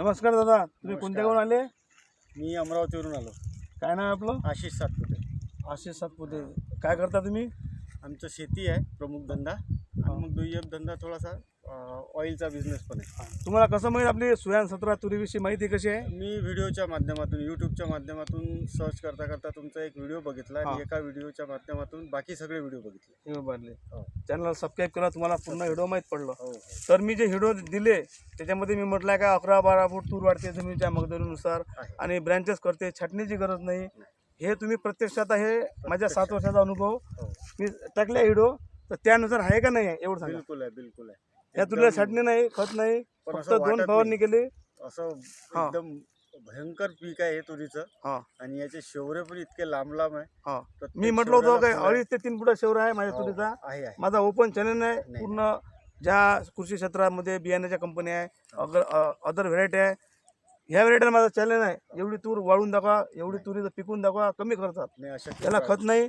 नमस्कार दादा तुम्ही. कोणत्या गावून आले? मी अमरावतीवरून आलो. काय नाव आहे आपलं? आशिष सातपुते. आशिष सातपुते. काय करता तुम्ही? आमचं शेती आहे प्रमुख धंदा. आणि मग दुय्यम धंदा थोडासा ऑइलचा बिझनेस पण आहे. तुम्हाला कसं माहीत आपली सुयान सतरा तुरीविषयी माहिती कशी आहे? मी व्हिडिओच्या माध्यमातून यूट्यूबच्या माध्यमातून सर्च करता करता तुमचा एक व्हिडिओ बघितला हा. आणि एका व्हिडिओच्या माध्यमातून बाकी सगळे व्हिडिओ बघितले. बादले हो. चॅनल सबस्क्राईब करा तुम्हाला पूर्ण व्हिडिओ माहीत पडलं. हो हो. तर मी जे व्हिडिओ दिले त्याच्यामध्ये मी म्हटलं का अकरा बारा फूट तूर वाढते जमिनीच्या मगदरीनुसार आहे. आणि ब्रँचेस करते छाटणीची गरज नाही. हे तुम्ही प्रत्यक्षात हे माझ्या सात वर्षाचा अनुभव. हो. मी टाकले व्हिडिओ तर त्यानुसार आहे का नाही आहे एवढं सांगा. बिलकुल आहे बिलकुल आहे. या तुरीला एकदम- छाटणी नाही खत नाही पण फक्त असं दोन वाटत फवारणी नाही. केली असं हा. एकदम भयंकर पीक आहे हे तुरीचं हा आणि याचे शेवरे पण इतके लांब लांब आहे हा प्रत्येक मी म्हटलं होतं शेवऱ्याला काय फुलं. अडीच ते तीन फुट शेवरा आहे माझ्या हो, तुरीचा आहे आहे माझा ओपन चॅनल आहे नाही. पूर्ण ज्या कृषी क्षेत्रामध्ये बियाण्याच्या कंपन्या आहे अगर अदर व्हेरायटी आहे ह्या व्हेरायटीला माझा चॅनल आहे एवढी तूर वाळून दाखवा एवढी तुरी पिकून दाखवा कमी खर्चात नाही अशक्य याला. खत नाही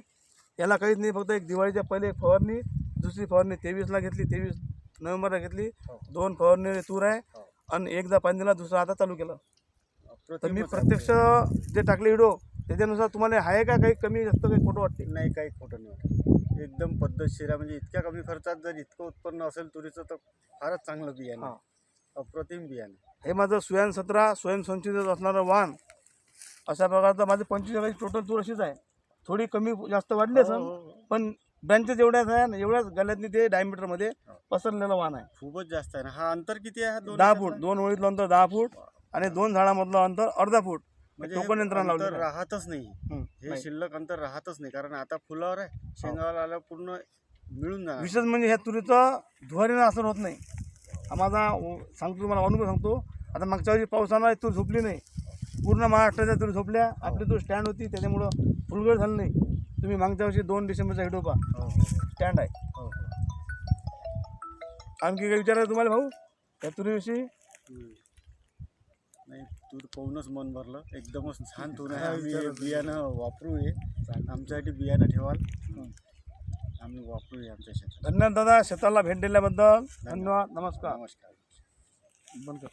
याला काहीच नाही फक्त एक दिवाळीच्या पहिले एक फवारणी दुसरी फवारणी तेवीसला घेतली तेवीस नोव्हेंबरला घेतली हो. दोन फवारणी तूर आहे हो. आणि एकदा पाणी दिला दुसरा आता चालू केलं तर मी. प्रत्यक्ष जे टाकले व्हिडिओ त्याच्यानुसार तुम्हाला आहे का काही कमी जास्त काही खोटं वाटते नाही काही खोटं नाही वाटत. एकदम पद्धतशीर आहे म्हणजे इतक्या कमी खर्चात जर इतकं उत्पन्न असेल तुरीचं तर फारच चांगलं बियाणं. अप्रतिम बियाणं. हे माझं सुयान सतरा स्वयंसंचित असणारं वाहन अशा प्रकारचं माझं पंचवीस टोटल तूर अशीच आहे थोडी कमी जास्त वाढली हो, असेल. पण ब्रँचेस एवढ्याच आहे ना एवढ्याच गल्यातनी ते डायमीटरमध्ये. पसरलेलं वाहन आहे. खूपच जास्त आहे ना. हा अंतर किती आहे हा दोन दहा? फूट. दोन ओळीतलं अंतर दहा फूट आणि दोन झाडामधलं अंतर अर्धा फूट. म्हणजे टोकन यंत्रणा अंतर. राहतच नाही. हं. शिल्लक अंतर राहतच नाही. कारण आता फुलावर आहे. शेंगाला आल्यावर पूर्ण मिळून जाणार. विशेष म्हणजे ह्या तुरीचं धुवारीनं असर होत नाही. हा माझा सांगतो तुम्हाला अनुभव सांगतो. आता मागच्या वेळी पाऊस आला तूर झोपली नाही. पूर्ण महाराष्ट्राच्या तुरी झोपल्या. आपली तूर स्टँड होती त्याच्यामुळं फुलगड झालं नाही. तुम्ही मागच्या वर्षी दोन डिसेंबरचा व्हिडिओ पहा. हो, हो, स्टँड आहे. हो, हो. आणखी काही विचारायचं तुम्हाला भाऊ? या तुरीविषयी हं. नाही तूर पाहूनच मन भरलं. एकदमच छान तूर आहे आम्ही हे बियाणं वापरू हे आमच्यासाठी बियाणं ठेवाल. आम्ही वापरू हे आमच्या शेतात. धन्यवाद दादा शेताला भेट दिल्याबद्दल. धन्यवाद. नमस्कार. नमस्कार. बंद कर.